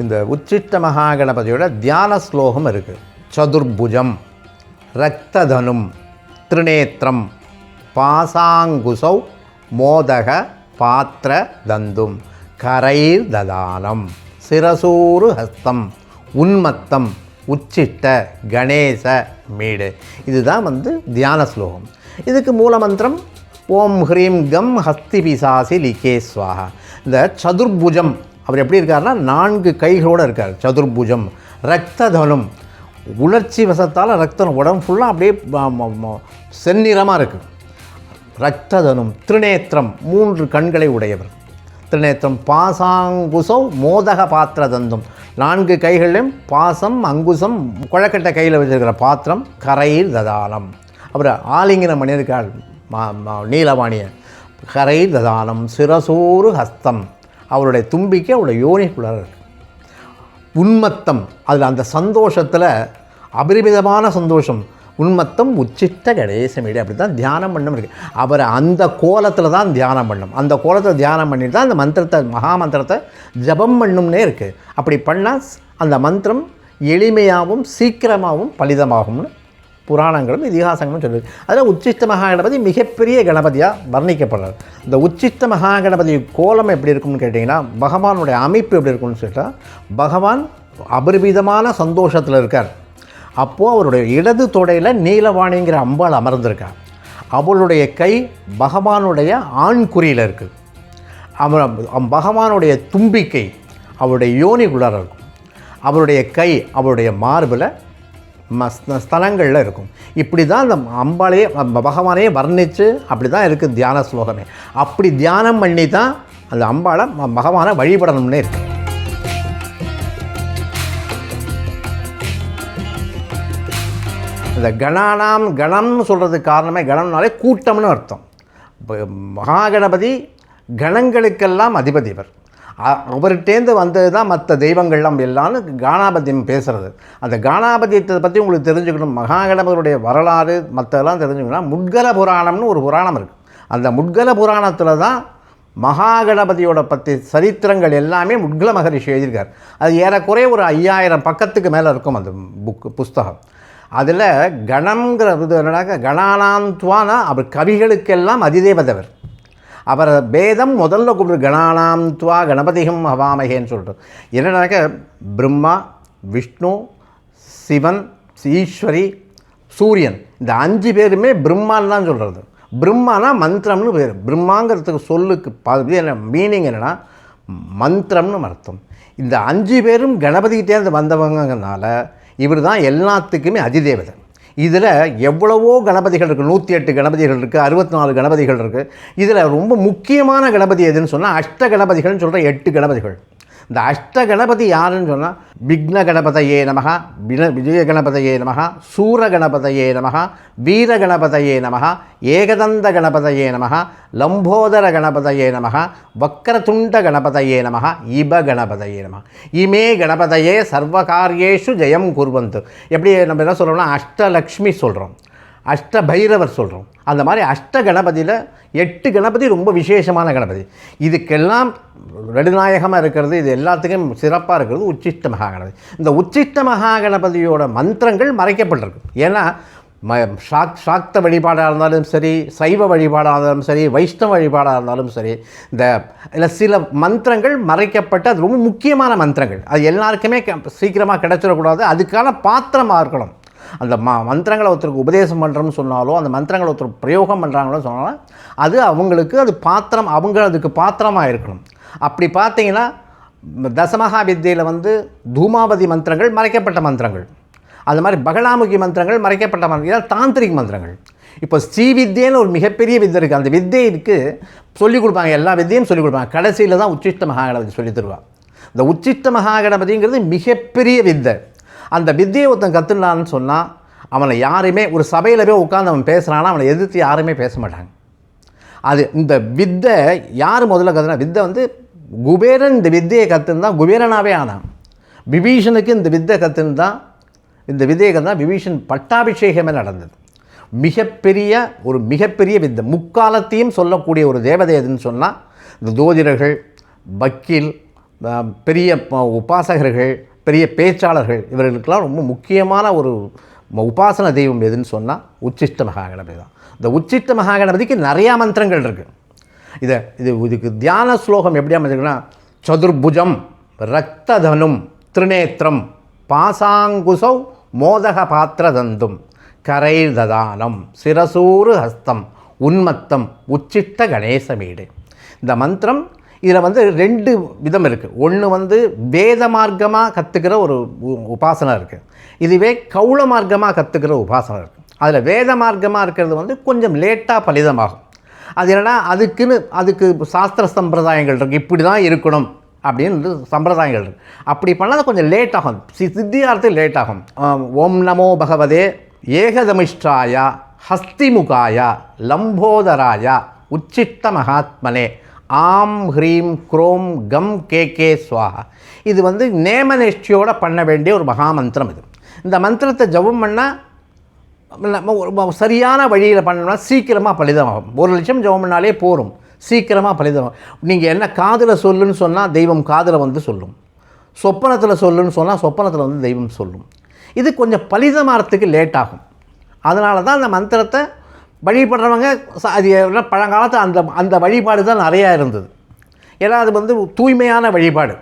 இந்த உச்சிஷ்ட மகாகணபதியோட தியான ஸ்லோகம் இருக்குது சதுர்புஜம் ரத்ததனும் திரிநேத்திரம் பாசாங்குசௌ மோதக பாத்திர தந்தும் கரைர் ததானம் சிரசூறு ஹஸ்தம் உன்மத்தம் உச்சிட்ட கணேச மீடு. இதுதான் வந்து தியான ஸ்லோகம். இதுக்கு மூலமந்திரம் ஓம் ஹ்ரீம் கம் ஹஸ்தி பிசாசி லிகேஸ்வாகா இந்த சதுர்புஜம் அவர் எப்படி இருக்காருன்னா நான்கு கைகளோடு இருக்கார். சதுர்புஜம் தனம் உணர்ச்சி வசத்தால் ரத்தம் உடம்பு ஃபுல்லாக அப்படியே செந்நிறமாக இருக்குது ரக்ததனும் திருநேத்திரம் மூன்று கண்களை உடையவர். திருநேத்திரம் பாசாங்குசம் மோதக பாத்திர தந்தும். நான்கு கைகளிலும் பாசம் அங்குசம் குழக்கட்டை கையில் வச்சிருக்கிற பாத்திரம் கரையில் ததானம் அப்புறம் ஆலிங்கனம் பண்ணியிருக்கார் மா மா- நீலவாணிய கரையில் ததானம் சிரசோறு ஹஸ்தம். அவருடைய தும்பிக்கை அவருடைய யோனிக்குள்ளார இருக்குது உன்மத்தம் அதில் அந்த சந்தோஷத்தில் அபரிமிதமான சந்தோஷம். உன்மத்தம் உச்சிட்ட கணேசமீடு அப்படி தான் தியானம் பண்ணும் இருக்குது அவர் அந்த கோலத்தில் தான் தியானம் பண்ணும் அந்த கோலத்தில் தியானம் பண்ணிட்டு தான் அந்த மந்திரத்தை மகா மந்திரத்தை ஜபம் பண்ணும்னே இருக்குது அப்படி பண்ணால் அந்த மந்திரம் எளிமையாகவும் சீக்கிரமாகவும் பலிதமாகும்னு புராணங்களும் இதிகாசங்களும் சொல்லுது. அதில் உச்சிஷ்ட மகாகணபதி மிகப்பெரிய கணபதியாக வர்ணிக்கப்படுறார். இந்த உச்சிஷ்ட மகாகணபதி கோலம் எப்படி இருக்கும்னு கேட்டிங்கன்னா பகவானுடைய அமைப்பு எப்படி இருக்கும்னு சொல்லிட்டால் பகவான் அபரிவிதமான சந்தோஷத்தில் இருக்கார். அப்போது அவருடைய இடது தொடையில் நீலவாணிங்கிற அம்பாள் அமர்ந்திருக்கார் அவளுடைய கை பகவானுடைய ஆண் குறியில் இருக்குது அவன் பகவானுடைய தும்பிக்கை அவருடைய யோனிக்குள்ளார இருக்கும். அவருடைய கை அவருடைய மார்பில் ஸ்தலங்களில் இருக்கும். இப்படி தான் அந்த அம்பாலே ப- பகவானையே வர்ணித்து அப்படி தான் இருக்குது தியான ஸ்லோகமே. அப்படி தியானம் பண்ணி தான் அந்த அம்பாளை ம- பகவானை வழிபடணும்னே இருக்கு. இந்த கணானாம் கணம்னு சொல்கிறதுக்கு காரணமே கணம்னாலே கூட்டம்னு அர்த்தம். மகாகணபதி கணங்களுக்கெல்லாம் அதிபதிவர் அவர்கிட்டேருந்து வந்தது தான் மற்ற தெய்வங்கள்லாம் எல்லாம்னு கானாபத்தியம் பேசுகிறது அந்த கானாபத்தியத்தை பற்றி உங்களுக்கு தெரிஞ்சுக்கணும். மகாகணபருடைய வரலாறு மற்றதெல்லாம் தெரிஞ்சுக்கணும்னா முட்கல புராணம்னு ஒரு புராணம் இருக்குது அந்த முட்கல புராணத்தில் தான் மகாகணபதியோட பற்றி சரித்திரங்கள் எல்லாமே முட்கல மகரிஷி எழுதியிருக்கார். அது ஏறக்குறைய ஒரு ஐயாயிரம் பக்கத்துக்கு மேலே இருக்கும் அந்த புக் புஸ்தகம். அதில் கணம்ங்கிற இது என்னடாக்க கணானாந்த்வானா அவர் கவிகளுக்கெல்லாம் அதிதேவதவர். அவர் பேதம் முதல்ல கூப்பிடு கணானாம் துவா கணபதிகம் ஹவாமகேன்னு சொல்லிட்டு. என்னன்னாக்க பிரம்மா விஷ்ணு சிவன் ஈஸ்வரி சூரியன். இந்த அஞ்சு பேருமே பிரம்மான்னு தான் சொல்கிறது பிரம்மானா மந்திரம்னு பேர். பிரம்மாங்கிறதுக்கு சொல்லுக்கு ப என்ன மீனிங் என்னென்னா மந்திரம்னு அர்த்தம். இந்த அஞ்சு பேரும் கணபதிகிட்டேருந்து வந்தவங்கனால இவர் தான் எல்லாத்துக்குமே அதிதேவதை. இதில் எவ்வளவோ கணபதிகள் இருக்குது நூற்றி எட்டு கணபதிகள் இருக்குது அறுபத்தி நாலு கணபதிகள் இருக்குது இதில் ரொம்ப முக்கியமான கணபதி எதுன்னு சொன்னால் அஷ்ட கணபதிகள்னு சொல்கிற எட்டு கணபதிகள். இந்த அஷ்ட கணபதி யாருன்னு சொன்னால் விக்ன கணபதையே நமகா வின விஜய கணபதையே நமகா சூர கணபதையே நமகா வீர கணபதையே நமகா ஏகதந்த கணபதையே நமகா லம்போதர கணபதையே நமகா வக்கரதுண்ட கணபதையே நமகா இப கணபதையே நமகா இமே கணபதையே சர்வகாரியேஷு ஜெயம் குர்வந்து. எப்படி நம்ம என்ன சொல்கிறோம்னா அஷ்டலக்ஷ்மி சொல்கிறோம் அஷ்ட பைரவர் சொல்கிறோம் அந்த மாதிரி அஷ்ட கணபதியில் எட்டு கணபதி ரொம்ப விசேஷமான கணபதி. இதுக்கெல்லாம் நடுநாயகமாக இருக்கிறது இது எல்லாத்துக்கும் சிறப்பாக இருக்கிறது உச்சிஷ்ட மகா கணபதி இந்த உச்சிஷ்ட மகாகணபதியோட மந்திரங்கள் மறைக்கப்பட்டிருக்கு. ஏன்னா ம சாக் சாக்த வழிபாடாக இருந்தாலும் சரி சைவ வழிபாடாக இருந்தாலும் சரி வைஷ்ணவ வழிபாடாக இருந்தாலும் சரி இந்த இல்லை சில மந்திரங்கள் மறைக்கப்பட்டு அது ரொம்ப முக்கியமான மந்திரங்கள். அது எல்லாருக்குமே க- சீக்கிரமாக கிடச்சிடக்கூடாது. அதுக்கான பாத்திரமாக இருக்கணும். அந்த ம மந்திரங்களை ஒருத்தருக்கு உபதேசம் பண்ணுறோம்னு சொன்னாலோ அந்த மந்திரங்களை ஒருத்தர் பிரயோகம் பண்ணுறாங்களோ சொன்னாலும் அது அவங்களுக்கு அது பாத்திரம் அவங்க அதுக்கு பாத்திரமாக இருக்கணும். அப்படி பார்த்தீங்கன்னா தசமகா வித்தியில் வந்து தூமாவதி மந்திரங்கள் மறைக்கப்பட்ட மந்திரங்கள். அது மாதிரி பகலாமுகி மந்திரங்கள் மறைக்கப்பட்ட மந்திரங்கள் இதெல்லாம் தாந்திரிக் மந்திரங்கள். இப்போ ஸ்ரீவித்யன்னு ஒரு மிகப்பெரிய வித்தை இருக்குது அந்த வித்தைக்கு சொல்லிக் கொடுப்பாங்க எல்லா வித்தியும் சொல்லிக் கொடுப்பாங்க. கடைசியில் தான் உச்சிஷ்ட மகாகணபதி சொல்லித் தருவாங்க இந்த உச்சிஷ்ட மகாகணபதிங்கிறது மிகப்பெரிய வித்தை அந்த வித்தியை ஒருத்தன் கற்றுனான்னு சொன்னால் அவனை யாருமே ஒரு சபையில் போய் உட்காந்து அவன் பேசுகிறான்னா அவனை எதிர்த்து யாருமே பேச மாட்டாங்க. அது இந்த வித்தை யார் முதல்ல கற்றுனா வித்தை வந்து குபேரன் இந்த வித்தையை கற்றுன்னு குபேரனாகவே ஆனான். விபீஷனுக்கு இந்த வித்தை கற்றுன்னு தான் இந்த வித்தியை தான் விபீஷன் பட்டாபிஷேகமே நடந்தது. மிகப்பெரிய ஒரு மிகப்பெரிய வித்தை. முக்காலத்தையும் சொல்லக்கூடிய ஒரு தேவதை எதுன்னு சொன்னால் இந்த ஜோதிடர்கள் வக்கீல் பெரிய உபாசகர்கள் பெரிய பேச்சாளர்கள். இவர்களுக்கெல்லாம் ரொம்ப முக்கியமான ஒரு உபாசன தெய்வம் எதுன்னு சொன்னால் உச்சிஷ்ட மகாகணபதி தான். இந்த உச்சிஷ்ட மகாகணபதிக்கு நிறையா மந்திரங்கள் இருக்குது இதை இது இதுக்கு தியான ஸ்லோகம் எப்படி அமைச்சிருக்குன்னா சதுர்புஜம் ரத்ததனும் திரிநேத்திரம் பாசாங்குசௌ மோதக பாத்திரதந்தும் கரை ததானம் சிரசூறு ஹஸ்தம் உன்மத்தம் உச்சிட்ட கணேச வீடு இந்த மந்திரம் இதில் வந்து ரெண்டு விதம் இருக்குது. ஒன்று வந்து வேத மார்க்கமாக கற்றுக்கிற ஒரு உ- உபாசனை இருக்குது. இதுவே கௌள மார்க்கமாக கற்றுக்கிற உபாசனை இருக்குது. அதில் வேத மார்க்கமாக இருக்கிறது வந்து கொஞ்சம் லேட்டாக பலிதமாகும். அது என்னன்னா அதுக்குன்னு அதுக்கு சாஸ்திர சம்பிரதாயங்கள் இருக்குது இப்படி தான் இருக்கணும் அப்படின்னு சம்பிரதாயங்கள் இருக்குது அப்படி பண்ணால் அது கொஞ்சம் லேட் ஆகும். சி சித்தியார்த்தம் லேட் ஆகும். ஓம் நமோ பகவதே ஏகதமிஷ்டாயா ஹஸ்திமுகாயா லம்போதராயா உச்சிட்ட மகாத்மனே ஆம் ஹ்ரீம் குரோம் கம் கே கே ஸ்வாஹா. இது வந்து நேமநேஷ்டியோட பண்ண வேண்டிய ஒரு மகாமந்திரம் இது. இந்த மந்திரத்தை ஜபம் பண்ணால் நம்ம ஒரு சரியான வழியில் பண்ணோம்னா சீக்கிரமாக பலிதமாகும். ஒரு லட்சம் ஜெபம் பண்ணாலே போரும். சீக்கிரமாக பலிதமாகும். நீங்கள் என்ன காதில் சொல்லுன்னு சொன்னால் தெய்வம் காதில் வந்து சொல்லும். சொப்பனத்தில் சொல்லுன்னு சொன்னால் சொப்பனத்தில் வந்து தெய்வம் சொல்லும். இது கொஞ்சம் பலிதமாகறதுக்கு லேட் ஆகும் அதனால தான் அந்த மந்திரத்தை வழிபடுறவங்க அது என்ன பழங்காலத்தில் அந்த அந்த வழிபாடு தான் நிறையா இருந்தது. ஏன்னா அது வந்து தூய்மையான வழிபாடு.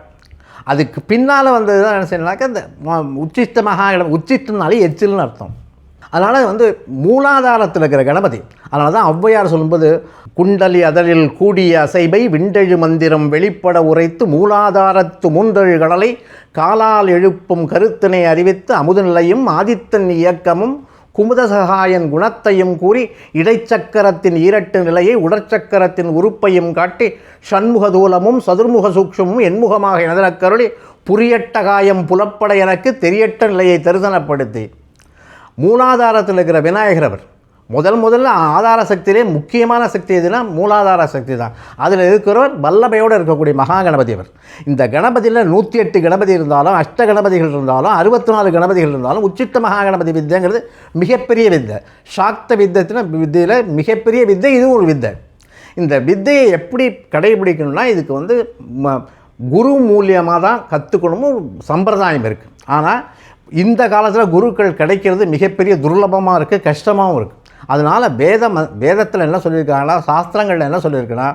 அதுக்கு பின்னால் வந்தது தான் என்ன செய்யணும்னாக்கா இந்த உச்சிஷ்ட மகா உச்சிஷ்டனாலே எச்சில்னு அர்த்தம். அதனால் வந்து மூலாதாரத்தில் இருக்கிற கணபதி அதனால தான் ஔவையார் சொல்லும்போது குண்டலி அதழில் கூடிய அசைவை விண்டெழு மந்திரம் வெளிப்பட உரைத்து மூலாதாரத்து மூன்றெழு கடலை காலால் எழுப்பும் கருத்தினை அறிவித்து அமுதநிலையும் ஆதித்தன் இயக்கமும் குமுதசகாயன் குணத்தையும் கூறி இடைச்சக்கரத்தின் ஈரட்டு நிலையை உடற்சக்கரத்தின் உறுப்பையும் காட்டி ஷண்முகதூலமும் சதுர்முக சூக்ஷமும் எண்முகமாக எனதனக் கருளி புரியட்ட புலப்பட எனக்கு தெரியட்ட நிலையை தரிசனப்படுத்தி. மூலாதாரத்தில் இருக்கிற விநாயகர் அவர் முதல் முதல்ல ஆதார சக்தியிலே முக்கியமான சக்தி எதுனா மூலாதார சக்தி தான். அதில் இருக்கிறவர் வல்லமையோடு இருக்கக்கூடிய மகா கணபதி அவர் இந்த கணபதியில் நூற்றி எட்டு கணபதி இருந்தாலும் அஷ்ட கணபதிகள் இருந்தாலும் அறுபத்தி நாலு கணபதிகள் இருந்தாலும் உச்சிட்ட மகா கணபதி வித்தைங்கிறது மிகப்பெரிய வித்தை. சாக்த வித்தத்தின வித்தையில் மிகப்பெரிய வித்தை இதுவும் ஒரு வித்தை. இந்த வித்தையை எப்படி கடைபிடிக்கணும்னா இதுக்கு வந்து ம- குரு மூலியமாக தான் கற்றுக்கணுமோ சம்பிரதாயம் இருக்குது ஆனால் இந்த காலத்தில் குருக்கள் கிடைக்கிறது மிகப்பெரிய துர்லபமாக இருக்குது கஷ்டமாகவும் இருக்குது அதனால் வேதம் வேதத்தில் என்ன சொல்லியிருக்காங்கன்னா சாஸ்திரங்களில் என்ன சொல்லியிருக்குன்னா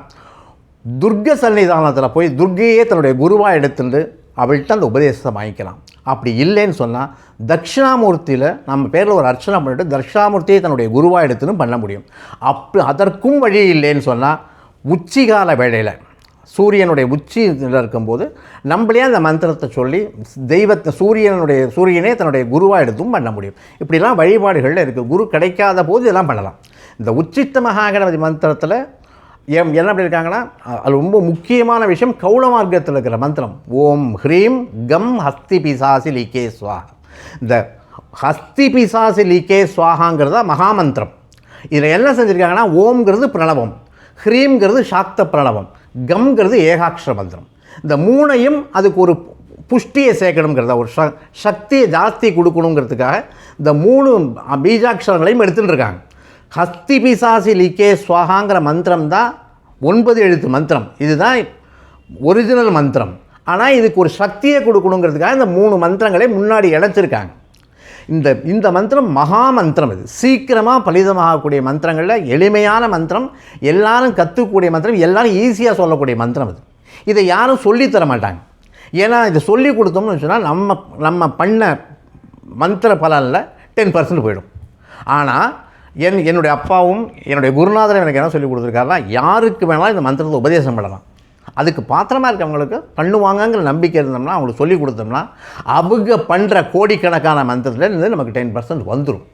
துர்க சன்னிதானத்தில் போய் துர்கையே தன்னுடைய குருவாக எடுத்துட்டு அவள்கிட்ட அந்த உபதேசத்தை வாங்கிக்கலாம் அப்படி இல்லைன்னு சொன்னால் தட்சிணாமூர்த்தியில் நம்ம பேரில் ஒரு அர்ச்சனை பண்ணிட்டு தட்சிணாமூர்த்தியை தன்னுடைய குருவாக எடுத்துன்னு பண்ண முடியும். அப்போ அதற்கும் வழி இல்லைன்னு சொன்னால் உச்சிகால வேளையில் சூரியனுடைய உச்சியில் இருக்கும்போது நம்மளே அந்த மந்திரத்தை சொல்லி தெய்வத்தை சூரியனுடைய சூரியனே தன்னுடைய குருவாக எடுத்தும் பண்ண முடியும். இப்படிலாம் வழிபாடுகளில் இருக்குது குரு கிடைக்காத போது இதெல்லாம் பண்ணலாம். இந்த உச்சித்த மகாகணபதி மந்திரத்தில் எம் என்ன அப்படி இருக்காங்கன்னா அது ரொம்ப முக்கியமான விஷயம் கௌள மார்க்கத்தில் இருக்கிற மந்திரம். ஓம் ஹ்ரீம் கம் ஹஸ்தி பிசாசி லீகே சுவாக இந்த ஹஸ்தி பிசாசி லீகே ஸ்வாஹாங்கிறது தான் மகாமந்திரம். இதில் என்ன செஞ்சுருக்காங்கன்னா ஓம்ங்கிறது பிரணவம். ஹ்ரீம்ங்கிறது சாக்த பிரணவம். கம்ங்கிறது ஏகாட்சர மந்திரம். இந்த மூணையும் அதுக்கு ஒரு புஷ்டியை சேர்க்கணுங்கிறத ஒரு ச சக்தியை ஜாஸ்தி கொடுக்கணுங்கிறதுக்காக இந்த மூணு பீஜாட்சரங்களையும் எடுத்துட்டு இருக்காங்க ஹஸ்தி பிசாசி லிக்கே ஸ்வாகாங்கிற மந்திரம் தான் ஒன்பது எழுத்து மந்திரம். இதுதான் ஒரிஜினல் மந்திரம். ஆனால் இதுக்கு ஒரு சக்தியை கொடுக்கணுங்கிறதுக்காக இந்த மூணு மந்திரங்களை முன்னாடி இழைச்சிருக்காங்க இந்த இந்த மந்திரம் மகா மந்திரம் இது. சீக்கிரமாக பலிதமாகக்கூடிய மந்திரங்களில் எளிமையான மந்திரம் எல்லாரும் கற்றுக்கூடிய மந்திரம் எல்லாரும் ஈஸியாக சொல்லக்கூடிய மந்திரம் இது. இதை யாரும் சொல்லித் தர மாட்டாங்க. ஏன்னா இதை சொல்லி கொடுத்தோம்னு சொன்னால் நம்ம நம்ம பண்ண மந்திர பலனில் டென் பர்சன்ட் போயிடும். ஆனால் என் என்னுடைய அப்பாவும் என்னுடைய குருநாதரும் எனக்கு என்ன சொல்லி கொடுத்துருக்காருன்னா யாருக்கு வேணாலும் இந்த மந்திரத்தை உபதேசம் பண்ணலாம். அதுக்கு பாத்திரமா இருக்கவங்களுக்கு பண்ணுவாங்கங்கிற நம்பிக்கை இருந்தோம்னா அவங்களுக்கு சொல்லி கொடுத்தோம்னா அவங்க பண்ணுற கோடிக்கணக்கான மந்திரத்தில் இருந்து நமக்கு டென் பர்சன்ட் வந்துடும்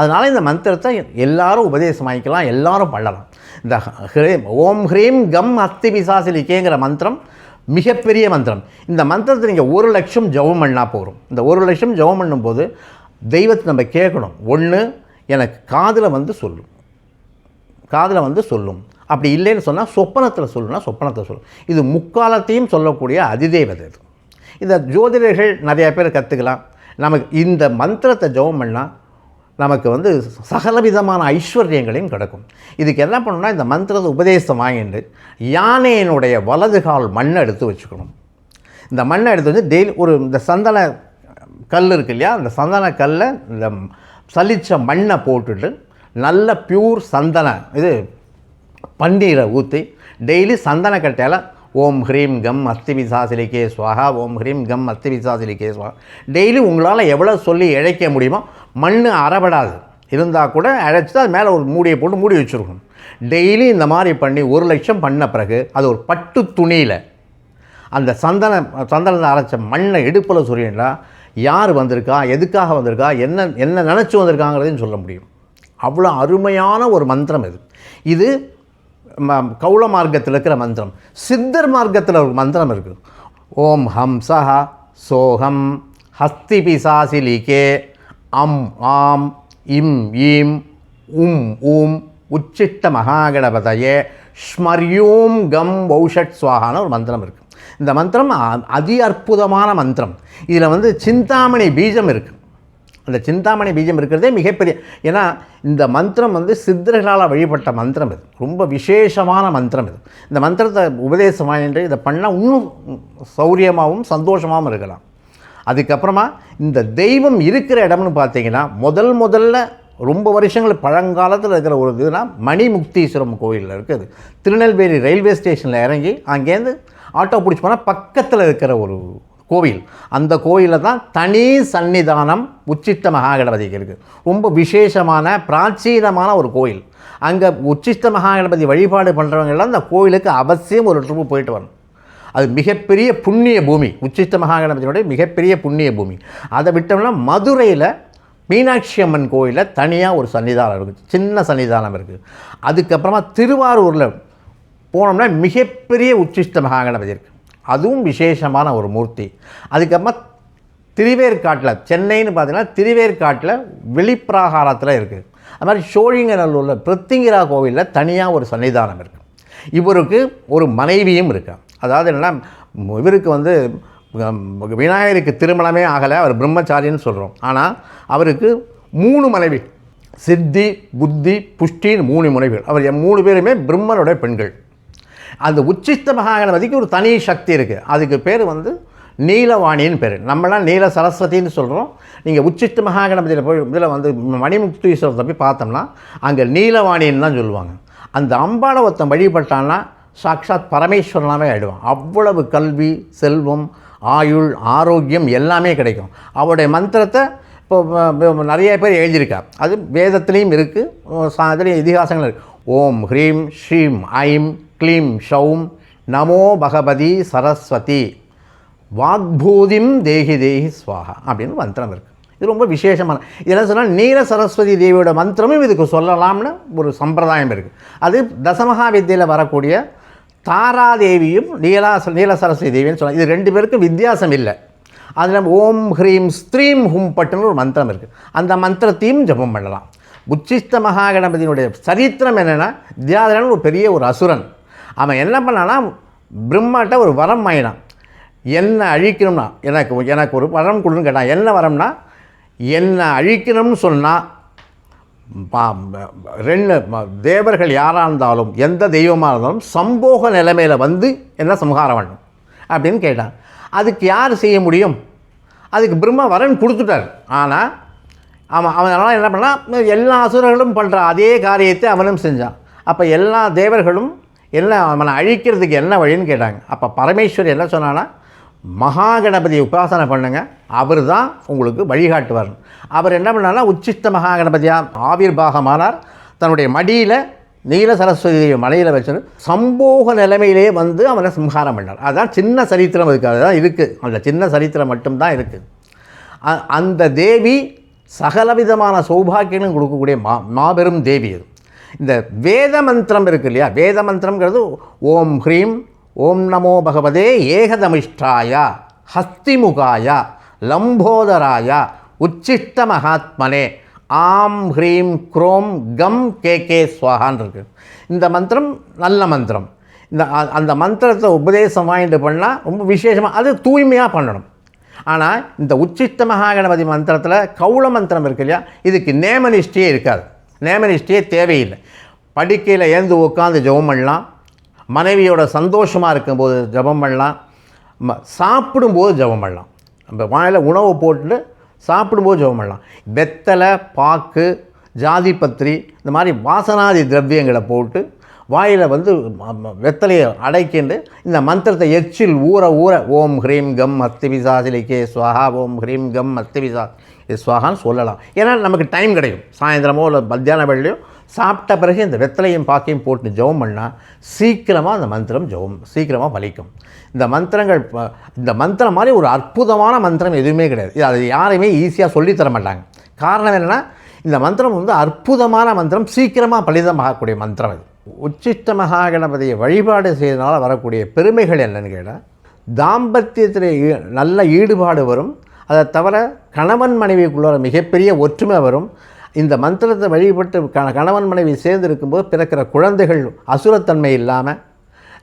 அதனால் இந்த மந்திரத்தை எல்லாரும் உபதேசம் வாங்கிக்கலாம் எல்லாரும் பண்ணலாம். இந்த ஹ்ரேம் ஓம் ஹ்ரீம் கம் அஸ்தி பிசாசிலிக்கேங்கிற மந்திரம் மிகப்பெரிய மந்திரம். இந்த மந்திரத்தை நீங்கள் ஒரு லட்சம் ஜெபம் பண்ணால் போதும். இந்த ஒரு லட்சம் ஜெபம் பண்ணும்போது தெய்வத்தை நம்ம கேட்கணும். ஒன்று எனக்கு காதில் வந்து சொல்லும். காதில் வந்து சொல்லும். அப்படி இல்லைன்னு சொன்னால் சொப்பனத்தில் சொல்லுனா சொப்பனத்தில் சொல்லும் இது முக்காலத்தையும் சொல்லக்கூடிய அதிதேவதை இது. இதை ஜோதிடர்கள் நிறையா பேர் கற்றுக்கலாம் நமக்கு இந்த மந்திரத்தை ஜெபம் பண்ணால் நமக்கு வந்து சகலவிதமான ஐஸ்வர்யங்களையும் கிடைக்கும். இதுக்கு என்ன பண்ணணும்னா இந்த மந்திரத்தை உபதேசம் வாங்கிட்டு யானையினுடைய வலது கால் மண்ணை எடுத்து வச்சுக்கணும். இந்த மண்ணை எடுத்து வந்து டெய்லி ஒரு இந்த சந்தன கல் இருக்கு இல்லையா? அந்த சந்தன கல்லை இந்த சலிச்ச மண்ணை போட்டுட்டு நல்ல பியூர் சந்தன இது பன்னீரை ஊற்றி டெய்லி சந்தனக்கட்டையில் ஓம் ஹ்ரீம் கம் அஸ்தி விசாசிலிக்கே ஸ்வாகா ஓம் ஹ்ரீம் கம் அஸ்தி விசாசிலிக்கே ஸ்வாகா டெய்லி உங்களால் எவ்வளோ சொல்லி இழைக்க முடியுமோ மண் அறப்படாது. இருந்தால் கூட அழைச்சி அது மேலே ஒரு மூடியை போட்டு மூடி வச்சுருக்கணும். டெய்லி இந்த மாதிரி பண்ணி ஒரு லட்சம் பண்ண பிறகு அது ஒரு பட்டு துணியில் அந்த சந்தன சந்தனத்தை அரைச்ச மண்ணை இடுப்பில் சொல்லிட்டா யார் வந்திருக்கா எதுக்காக வந்திருக்கா என்ன என்ன நினச்சி வந்திருக்காங்கிறதையும் சொல்ல முடியும். அவ்வளோ அருமையான ஒரு மந்திரம் இது. இது ம- கௌள மார்க்கத்தில் இருக்கிற மந்திரம். சித்தர் மார்க்கத்தில் ஒரு மந்திரம் இருக்குது ஓம் ஹம்சஹ சோகம் ஹஸ்தி பிசாசிலிகே அம் ஆம் இம் ஈம் உம் ஊம் உச்சிட்ட மகாகணபதையே. ஸ்மர்யூம் கம் வௌஷட் சுவாகான ஒரு மந்திரம் இருக்குது இந்த மந்திரம் அ- அதி அற்புதமான மந்திரம். இதில் வந்து சிந்தாமணி பீஜம் இருக்குது அந்த சிந்தாமணி பீஜம் இருக்கிறதே மிகப்பெரிய ஏன்னா இந்த மந்திரம் வந்து சித்தர்களால் வழிபட்ட மந்திரம் இது. ரொம்ப விசேஷமான மந்திரம் இது. இந்த மந்திரத்தை உபதேசம் வாங்கிட்டு இதை பண்ணால் இன்னும் சௌரியமாகவும் சந்தோஷமாகவும் இருக்கலாம். அதுக்கப்புறமா இந்த தெய்வம் இருக்கிற இடம்னு பார்த்தீங்கன்னா முதல் முதல்ல ரொம்ப வருஷங்கள் பழங்காலத்தில் இருக்கிற ஒரு இதுனா மணிமுக்தீஸ்வரம் கோயிலில் இருக்குது. திருநெல்வேலி ரயில்வே ஸ்டேஷனில் இறங்கி அங்கேருந்து ஆட்டோ பிடிச்சி போனால் பக்கத்தில் இருக்கிற ஒரு கோவில். அந்த கோயிலில் தான் தனி சன்னிதானம் உச்சிஷ்ட மகாகணபதிக்கு இருக்குது ரொம்ப விசேஷமான பிராச்சீனமான ஒரு கோயில் அங்கே உச்சிஷ்ட மகாகணபதி வழிபாடு பண்ணுறவங்க எல்லாம் அந்த கோயிலுக்கு அவசியம் ஒரு ட்ரிப்பு போயிட்டு வரணும். அது மிகப்பெரிய புண்ணிய பூமி. உச்சிஷ்ட மகாகணபதியினுடைய மிகப்பெரிய புண்ணிய பூமி. அதை விட்டோம்னா மதுரையில் மீனாட்சி அம்மன் கோயிலில் தனியாக ஒரு சன்னிதானம் இருக்குது சின்ன சன்னிதானம் இருக்குது அதுக்கப்புறமா திருவாரூரில் போனோம்னா மிகப்பெரிய உச்சிஷ்ட மகாகணபதி இருக்குது அதுவும் விசேஷமான ஒரு மூர்த்தி. அதுக்கப்புறமா திருவேற்காட்டில் சென்னைன்னு பார்த்தீங்கன்னா திருவேற்காட்டில் வெளிப்பிராகாரத்தில் இருக்குது அது மாதிரி சோழிங்கநல்லூரில் பிருத்திங்கிரா கோவிலில் தனியாக ஒரு சன்னிதானம் இருக்குது இவருக்கு ஒரு மனைவியும் இருக்கா. அதாவது என்னென்னா இவருக்கு வந்து விநாயகருக்கு திருமணமே ஆகலை அவர் பிரம்மச்சாரின்னு சொல்கிறோம் ஆனால் அவருக்கு மூணு மனைவி. சித்தி புத்தி புஷ்டின்னு மூணு மனைவிகள். அவர் மூணு பேருமே பிரம்மனுடைய பெண்கள். அந்த உச்சிஷ்ட மகாகணபதிக்கு ஒரு தனி சக்தி இருக்குது அதுக்கு பேர் வந்து நீலவாணின்னு பேர். நம்மளாம் நீல சரஸ்வதின்னு சொல்கிறோம் நீங்கள் உச்சிஷ்ட மகாகணபதியில் போய் இதில் வந்து மணிமுக்தீஸ்வரத்தை போய் பார்த்தோம்னா அங்கே நீலவாணின்னு தான் சொல்லுவாங்க. அந்த அம்பாவை ஒருத்தன் வழிபட்டான்னா சாக்ஷாத் பரமேஸ்வரனாவே ஆகிடுவான் அவ்வளவு கல்வி செல்வம் ஆயுள் ஆரோக்கியம் எல்லாமே கிடைக்கும். அவருடைய மந்திரத்தை இப்போ நிறைய பேர் எழுதியிருக்கா அது வேதத்துலேயும் இருக்குது அதுலேயும் இதிகாசங்கள் இருக்குது ஓம் ஹ்ரீம் ஸ்ரீம் ஐம் க்ளீம் ஷௌம் நமோ பகவதி சரஸ்வதி. வாக்பூதிம் தேகி தேகி ஸ்வாகா அப்படின்னு மந்திரம் இருக்குது இது ரொம்ப விசேஷமான இதெல்லாம் சொன்னால் நீல சரஸ்வதி தேவியோட மந்திரமும் இதுக்கு சொல்லலாம்னு ஒரு சம்பிரதாயம் இருக்குது அது தசமகா வித்தியில் வரக்கூடிய தாராதேவியும் நீலா நீல சரஸ்வதி தேவின்னு சொல்லலாம் இது ரெண்டு பேருக்கும் வித்தியாசம் இல்லை. அதில் ஓம் ஹ்ரீம் ஸ்த்ரீம் ஹும் பட்டுன்னு ஒரு மந்திரம் இருக்குது அந்த மந்திரத்தையும் ஜெபம் பண்ணலாம். உச்சிஷ்ட மகாகணபதியினுடைய சரித்திரம் என்னென்னா தியாதரன் ஒரு பெரிய ஒரு அசுரன். அவன் என்ன பண்ணான்னா பிரம்மாட்ட ஒரு வரம் வாங்கினான். என்ன அழிக்கணும்னா எனக்கு எனக்கு ஒரு வரம் கொடுன்னு கேட்டான். என்ன வரம்னா என்னை அழிக்கணும்னு சொன்னால் ரெண்டு தேவர்கள் யாராக இருந்தாலும் எந்த தெய்வமாக இருந்தாலும் சம்போக நிலைமையில் வந்து என்ன சம்ஹாரம் பண்ணணும் அப்படின்னு கேட்டான். அதுக்கு யார் செய்ய முடியும்? அதுக்கு பிரம்மா வரன் கொடுத்துட்டார். ஆனால் அவன் அவனால் என்ன பண்ணான்? எல்லா அசுரர்களும் பண்ணுற அதே காரியத்தை அவனும் செஞ்சான். அப்போ எல்லா தேவர்களும் என்ன அவனை அழிக்கிறதுக்கு என்ன வழின்னு கேட்டாங்க. அப்போ பரமேஸ்வரி என்ன சொன்னான்னா மகாகணபதி உபாசனை பண்ணுங்க அவர் தான் உங்களுக்கு வழிகாட்டுவார். அவர் என்ன பண்ணார்னா உச்சிஷ்ட மகாகணபதியா ஆவிர்வாகமானார். தன்னுடைய மடியில் நீல சரஸ்வதி மலையில் வச்சு சம்போக நிலைமையிலே வந்து அவனை சம்ஹாரம் பண்ணார். அதுதான் சின்ன சரித்திரம் இருக்காது அதுதான் இருக்குது அந்த சின்ன சரித்திரம் மட்டும்தான் இருக்குது அ- அந்த தேவி சகலவிதமான சௌபாக்கியங்களும் கொடுக்கக்கூடிய மா மாபெரும் தேவி அது. இந்த வேத மந்திரம் இருக்கு இல்லையா வேத மந்திரம்ங்கிறது ஓம் ஹ்ரீம் ஓம் நமோ பகவதே ஏகதமிஷ்டாயா ஹஸ்திமுகாயா லம்போதராயா உச்சிஷ்ட மகாத்மனே ஆம் ஹ்ரீம் குரோம் கம் கே கே ஸ்வாகான் இருக்கு. இந்த மந்திரம் நல்ல மந்திரம். இந்த அந்த மந்திரத்தை உபதேசம் வாங்கிட்டு பண்ணால் ரொம்ப விசேஷமாக அது தூய்மையாக பண்ணணும். ஆனால் இந்த உச்சிஷ்ட மகாகணபதி மந்திரத்தில் கௌள மந்திரம் இருக்கு இல்லையா? இதுக்கு நேமனிஷ்டியே இருக்காது. நேமனிஷ்டியே தேவையில்லை. படுக்கையில் ஏந்து உட்காந்து ஜெபம் பண்ணலாம். மனைவியோட சந்தோஷமாக இருக்கும்போது ஜெபம் பண்ணலாம். ம சாப்பிடும்போது ஜெபம் பண்ணலாம். நம்ம வாயில் உணவு போட்டுட்டு சாப்பிடும்போது ஜெபம் பண்ணலாம். வெத்தலை பாக்கு ஜாதிபத்திரி இந்த மாதிரி வாசனாதி திரவியங்களை போட்டு வாயில் வந்து வெத்தலையை அடைக்கிண்டு இந்த மந்திரத்தை எச்சில் ஊற ஊற ஓம் ஹ்ரீம் கம் அஸ்திபிசாசிலிக்கே ஸ்வாஹா ஓம் ஹ்ரீம் கம் அஸ்திபிசா ஸ்வாகான்னு சொல்லலாம். ஏன்னா நமக்கு டைம் கிடைக்கும். சாயந்தரமோ இல்லை மத்தியான வேலையோ சாப்பிட்ட பிறகு இந்த வெத்தலையும் பாக்கையும் போட்டு ஜெபம் பண்ணால் சீக்கிரமாக அந்த மந்திரம் ஜெபம் சீக்கிரமாக பலிக்கும். இந்த மந்திரங்கள் இந்த மந்திரம் மாதிரி ஒரு அற்புதமான மந்திரம் எதுவுமே கிடையாது. இது அது யாரையுமே ஈஸியாக சொல்லித் தர மாட்டாங்க. காரணம் என்னென்னா இந்த மந்திரம் வந்து அற்புதமான மந்திரம் சீக்கிரமாக பலிதமாகக்கூடிய மந்திரம் இது உச்சிஷ்ட மகாகணபதியை வழிபாடு செய்தனால வரக்கூடிய பெருமைகள் என்னன்னு கேட்டால் தாம்பத்தியத்தில் ஈ- நல்ல ஈடுபாடு வரும். அதை தவிர கணவன் மனைவிக்குள்ள மிகப்பெரிய ஒற்றுமை வரும். இந்த மந்திரத்தை வழிபட்டு கணவன் மனைவி சேர்ந்து இருக்கும்போது பிறக்கிற குழந்தைகள் அசுரத்தன்மை இல்லாமல்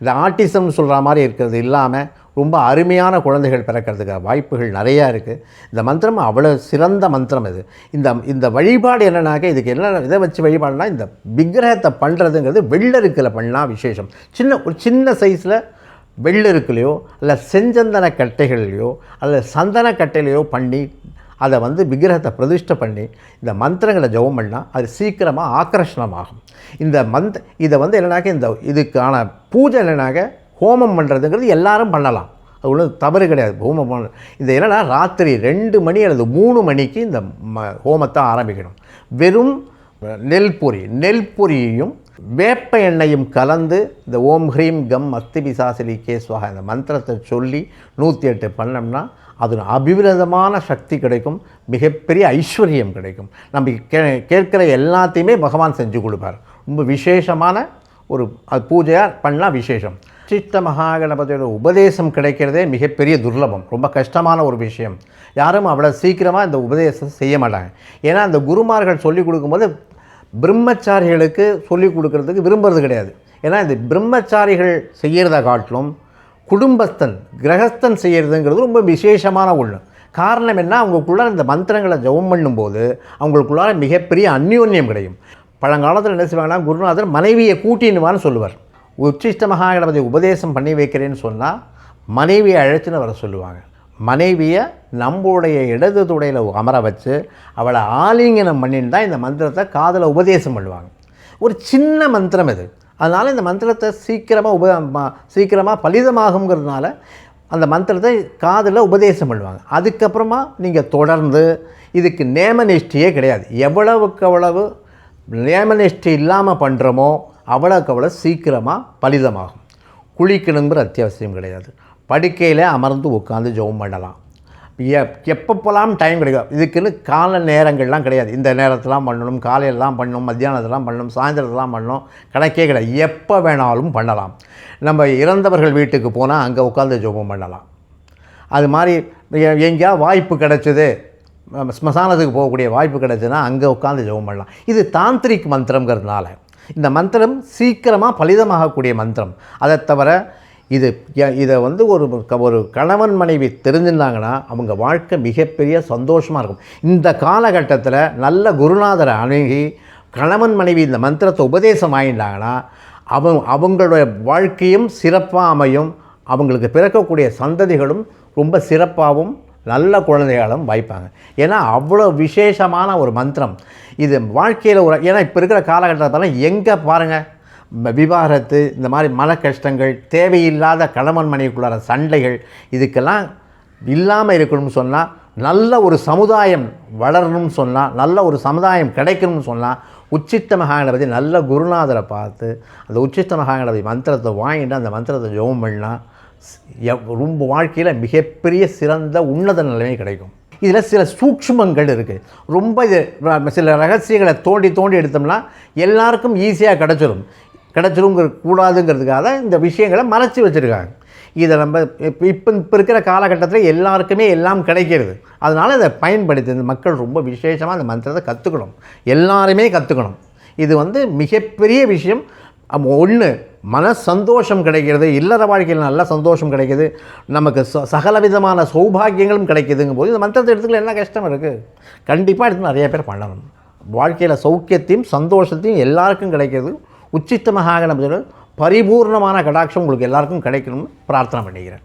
இந்த ஆட்டிசம் சொல்கிற மாதிரி இருக்கிறது இல்லாமல் ரொம்ப அருமையான குழந்தைகள் பிறக்கிறதுக்கு வாய்ப்புகள் நிறையா இருக்குது இந்த மந்திரம் அவ்வளோ சிறந்த மந்திரம் இது. இந்த இந்த வழிபாடு என்னன்னாக்க இதுக்கு என்ன இதை வச்சு வழிபாடுனா இந்த விக்கிரகத்தை பண்ணுறதுங்கிறது வெள்ளருக்கில் பண்ணால் விசேஷம். சின்ன ஒரு சின்ன சைஸில் வெள்ளருக்குலையோ இல்லை செஞ்சந்தன கட்டைகள்லையோ அல்லது சந்தன கட்டையிலையோ பண்ணி அதை வந்து விக்கிரகத்தை பிரதிஷ்டை பண்ணி இந்த மந்திரங்களை ஜெபம் பண்ணால் அது சீக்கிரமாக ஆக்கர்ஷணமாகும். இந்த மந்த் இதை வந்து என்னன்னாக்க இந்த இதுக்கான பூஜை என்னன்னாக்க ஹோமம் பண்ணுறதுங்கிறது எல்லாரும் பண்ணலாம். அது ஒன்றும் தவறு கிடையாது. ஹோமம் பண்ண இந்த என்னன்னா ராத்திரி ரெண்டு மணி அல்லது மூணு மணிக்கு இந்த ம ஹோமத்தை ஆரம்பிக்கணும். வெறும் நெல் பொரி நெல் பொரியையும் வேப்ப எண்ணெயும் கலந்து இந்த ஓம் ஹ்ரீம் கம் அஸ்திபிசாசிலி கேஸ்வாக இந்த மந்திரத்தை சொல்லி நூற்றி எட்டு பண்ணோம்னா அது அபிவிரதமான சக்தி கிடைக்கும் மிகப்பெரிய ஐஸ்வர்யம் கிடைக்கும். நம்ம கே கேட்குற எல்லாத்தையுமே பகவான் செஞ்சு கொடுப்பார். ரொம்ப விசேஷமான ஒரு அது பூஜையாக பண்ணால் விசேஷம். சித்த மகாகணபதியோட உபதேசம் கிடைக்கிறதே மிகப்பெரிய துர்லபம் ரொம்ப கஷ்டமான ஒரு விஷயம். யாரும் அவ்வளோ சீக்கிரமாக இந்த உபதேசம் செய்ய மாட்டாங்க. ஏன்னா அந்த குருமார்கள் சொல்லிக் கொடுக்கும்போது பிரம்மச்சாரிகளுக்கு சொல்லிக் கொடுக்கறதுக்கு விரும்புறது கிடையாது. ஏன்னா இந்த பிரம்மச்சாரிகள் செய்கிறத காட்டிலும் குடும்பஸ்தன் கிரகஸ்தன் செய்கிறதுங்கிறது ரொம்ப விசேஷமான ஒன்று காரணம் என்ன? அவங்களுக்குள்ள இந்த மந்திரங்களை ஜெபம் பண்ணும்போது அவங்களுக்குள்ளார மிகப்பெரிய அந்யோன்யம் கிடைக்கும் பழங்காலத்தில் என்ன செய்வாங்கன்னா குருநாதர் மனைவியை கூட்டினுவான்னு சொல்லுவார். உச்சிஷ்ட மகாகணபதி உபதேசம் பண்ணி வைக்கிறேன்னு சொன்னால் மனைவியை அழைச்சின்னு வர சொல்லுவாங்க. மனைவியை நம்மளுடைய இடது துடையில் அமர வச்சு அவளை ஆலிங்கனம் பண்ணின்னு தான் இந்த மந்திரத்தை காதில் உபதேசம் பண்ணுவாங்க. ஒரு சின்ன மந்திரம் இது. அதனால் இந்த மந்திரத்தை சீக்கிரமாக உப சீக்கிரமாக பலிதமாகுங்கிறதுனால அந்த மந்திரத்தை காதில் உபதேசம் பண்ணுவாங்க. அதுக்கப்புறமா நீங்கள் தொடர்ந்து இதுக்கு நேமநிஷ்டியே கிடையாது. எவ்வளவுக்கு எவ்வளவு நேமநிஷ்டி இல்லாமல் பண்ணுறோமோ அவ்வளோக்கு அவ்வளோ சீக்கிரமாக பலிதமாகும். குளிக்கணுங்கிற அத்தியாவசியம் கிடையாது. படுக்கையில் அமர்ந்து உட்காந்து ஜெபம் பண்ணலாம். எப் எப்பப்போலாம் டைம் கிடைக்கும். இதுக்குன்னு கால நேரங்கள்லாம் கிடையாது. இந்த நேரத்தெலாம் பண்ணணும் காலையிலலாம் பண்ணணும் மத்தியானத்தெலாம் பண்ணணும் சாயந்தரத்தெலாம் பண்ணணும் கணக்கே கிடையாது. எப்போ வேணாலும் பண்ணலாம். நம்ம இறந்தவர்கள் வீட்டுக்கு போனால் அங்கே உட்காந்து ஜெபம் பண்ணலாம். அது மாதிரி எங்கேயா எங்கேயாவது வாய்ப்பு கிடச்சிது ஸ்மசானத்துக்கு போகக்கூடிய வாய்ப்பு கிடச்சுன்னா அங்கே உட்காந்து ஜெபம் பண்ணலாம். இது தாந்திரிக் மந்திரங்கிறதுனால இந்த மந்திரம் சீக்கிரமாக பலிதமாகக்கூடிய மந்திரம். அதை தவிர இது இதை வந்து ஒரு க- ஒரு கணவன் மனைவி தெரிஞ்சிருந்தாங்கன்னா அவங்க வாழ்க்கை மிகப்பெரிய சந்தோஷமாக இருக்கும். இந்த காலகட்டத்தில் நல்ல குருநாதரை அணுகி கணவன் மனைவி இந்த மந்திரத்தை உபதேசம் ஆகிட்டாங்கன்னா அவங்க அவங்களுடைய வாழ்க்கையும் சிறப்பாக அமையும். அவங்களுக்கு பிறக்கக்கூடிய சந்ததிகளும் ரொம்ப சிறப்பாகவும் நல்ல குழந்தைகளும் வாய்ப்பாங்க. ஏன்னா அவ்வளோ விசேஷமான ஒரு மந்திரம். இது வாழ்க்கையில் ஒரு ஏன்னா இப்போ இருக்கிற காலகட்டத்தில் எங்கே பாருங்கள் விவாகரத்து இந்த மாதிரி மன கஷ்டங்கள் தேவையில்லாத கணவன் மனைவிக்குள்ளார சண்டைகள் இதுக்கெல்லாம் இல்லாமல் இருக்கணும்னு சொன்னால் நல்ல ஒரு சமுதாயம் வளரணும்னு சொன்னால் நல்ல ஒரு சமுதாயம் கிடைக்கணும்னு சொன்னால் உச்சித்த மகாகணபதி நல்ல குருநாதரை பார்த்து அந்த உச்சித்த மகாகணபதி மந்திரத்தை வாங்கிட்டு அந்த மந்திரத்தை ஜெபம் பண்ணால் ரொம்ப வாழ்க்கையில் மிகப்பெரிய சிறந்த உன்னத நிலைமை கிடைக்கும். இதில் சில சூக்ஷ்மங்கள் இருக்குது ரொம்ப இது சில ரகசியங்களை தோண்டி தோண்டி எடுத்தோம்னா எல்லாருக்கும் ஈஸியாக கிடச்சிடும் கிடச்சிருங்கிற கூடாதுங்கிறதுக்காக இந்த விஷயங்களை மறைச்சி வச்சுருக்காங்க. இதை நம்ம இப்போ இப்போ இப்போ இருக்கிற காலகட்டத்தில் எல்லாருக்குமே எல்லாம் கிடைக்கிறது. அதனால் இதை பயன்படுத்தி இந்த மக்கள் ரொம்ப விசேஷமாக அந்த மந்திரத்தை கற்றுக்கணும் எல்லாருமே கற்றுக்கணும் இது வந்து மிகப்பெரிய விஷயம். ஒன்று மன சந்தோஷம் கிடைக்கிறது. இல்லற வாழ்க்கையில் நல்ல சந்தோஷம் கிடைக்கிது. நமக்கு ச சகலவிதமான சௌபாகியங்களும் கிடைக்குதுங்கும் போது இந்த மந்திரத்தை எடுத்துக்கல என்ன கஷ்டம் இருக்குது கண்டிப்பாக எடுத்து நிறைய பேர் பண்ணணும். வாழ்க்கையில் சௌக்கியத்தையும் சந்தோஷத்தையும் எல்லாருக்கும் கிடைக்கிறது. உச்சித்த மகாகணபதியோட பரிபூர்ணமான கடாட்சம் உங்களுக்கு எல்லாருக்கும் கிடைக்கணும்னு பிரார்த்தனை பண்ணிக்கிறேன்.